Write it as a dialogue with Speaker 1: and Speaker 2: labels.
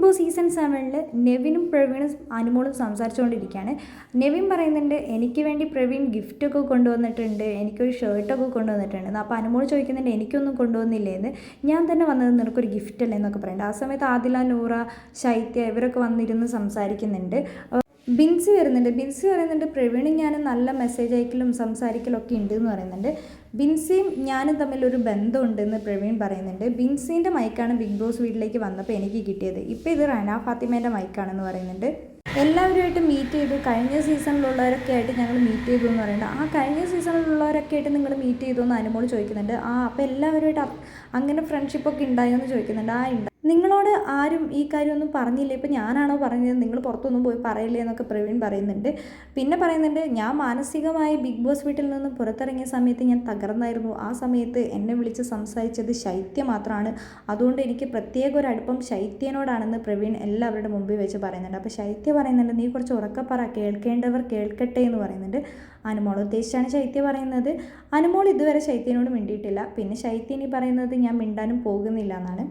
Speaker 1: Big boss season സെവനിൽ നെവിനും പ്രവീണും അനുമോളും സംസാരിച്ചുകൊണ്ടിരിക്കുകയാണ്. നെവിൻ പറയുന്നുണ്ട് എനിക്ക് വേണ്ടി പ്രവീൺ ഗിഫ്റ്റൊക്കെ കൊണ്ടുവന്നിട്ടുണ്ട്. എനിക്കൊരു ഷർട്ടൊക്കെ കൊണ്ടുവന്നിട്ടുണ്ട്. അപ്പോൾ അനുമോൾ ചോദിക്കുന്നുണ്ട് എനിക്കൊന്നും കൊണ്ടുവന്നില്ലേ എന്ന് ഞാൻ തന്നെ വന്നത് നിനക്കൊരു ഗിഫ്റ്റ് അല്ലേ? എന്നൊക്കെ പറയുന്നുണ്ട്. ആ സമയത്ത് ആദില നൂറ ശൈത്യ ഇവരൊക്കെ വന്നിരുന്ന് സംസാരിക്കുന്നുണ്ട്. ബിൻസി വരുന്നുണ്ട്. ബിൻസി പറയുന്നുണ്ട് പ്രവീണും ഞാനും നല്ല മെസ്സേജ് അയക്കലും സംസാരിക്കലും ഒക്കെ ഉണ്ട് എന്ന് പറയുന്നുണ്ട്. ബിൻസിയും ഞാനും തമ്മിൽ ഒരു ബന്ധമുണ്ടെന്ന് പ്രവീൺ പറയുന്നുണ്ട്. ബിൻസിന്റെ മൈക്കാണ് ബിഗ് ബോസ് വീട്ടിലേക്ക് വന്നപ്പോൾ എനിക്ക് കിട്ടിയത്. ഇപ്പോൾ ഇത് റന ഫാത്തിമേന്റെ മൈക്കാണെന്ന് പറയുന്നുണ്ട്. എല്ലാവരുമായിട്ട് മീറ്റ് ചെയ്തു കഴിഞ്ഞ സീസണിലുള്ളവരൊക്കെ ആയിട്ട് ഞങ്ങൾ മീറ്റ് ചെയ്തു എന്ന് പറയുന്നത് ആ കഴിഞ്ഞ സീസണിലുള്ളവരൊക്കെ ആയിട്ട് നിങ്ങൾ മീറ്റ് ചെയ്തു എന്ന് അനുമോൾ ചോദിക്കുന്നുണ്ട്. ആ അപ്പോൾ എല്ലാവരുമായിട്ട് അങ്ങനെ ഫ്രണ്ട്ഷിപ്പൊക്കെ ഉണ്ടായോ എന്ന് ചോദിക്കുന്നുണ്ട്. ആ ഉണ്ട് നിങ്ങളോട് ആരും ഈ കാര്യമൊന്നും പറഞ്ഞില്ല? ഇപ്പം ഞാനാണോ പറഞ്ഞത്? നിങ്ങൾ പുറത്തൊന്നും പോയി പറയില്ലേ എന്നൊക്കെ പ്രവീൺ പറയുന്നുണ്ട്. പിന്നെ പറയുന്നുണ്ട് ഞാൻ മാനസികമായി ബിഗ് ബോസ് വീട്ടിൽ നിന്ന് പുറത്തിറങ്ങിയ സമയത്ത് ഞാൻ തകർന്നായിരുന്നു. ആ സമയത്ത് എന്നെ വിളിച്ച് സംസാരിച്ചത് ശൈത്യ മാത്രമാണ് അതുകൊണ്ട് എനിക്ക് പ്രത്യേക ഒരു അടുപ്പം ശൈത്യനോടാണെന്ന് പ്രവീൺ എല്ലാവരുടെ മുമ്പിൽ വെച്ച് പറയുന്നുണ്ട്. അപ്പോൾ ശൈത്യ പറയുന്നുണ്ട് നീ കുറച്ച് ഉറക്കപ്പറ കേൾക്കേണ്ടവർ കേൾക്കട്ടെ എന്ന് പറയുന്നുണ്ട്. അനുമോൾ ഉദ്ദേശിച്ചാണ് ശൈത്യ പറയുന്നത്. അനുമോൾ ഇതുവരെ ശൈത്യനോട് മിണ്ടിയിട്ടില്ല. പിന്നെ ശൈത്യ ഇനി പറയുന്നത് ഞാൻ മിണ്ടാനും പോകുന്നില്ല എന്നാണ്.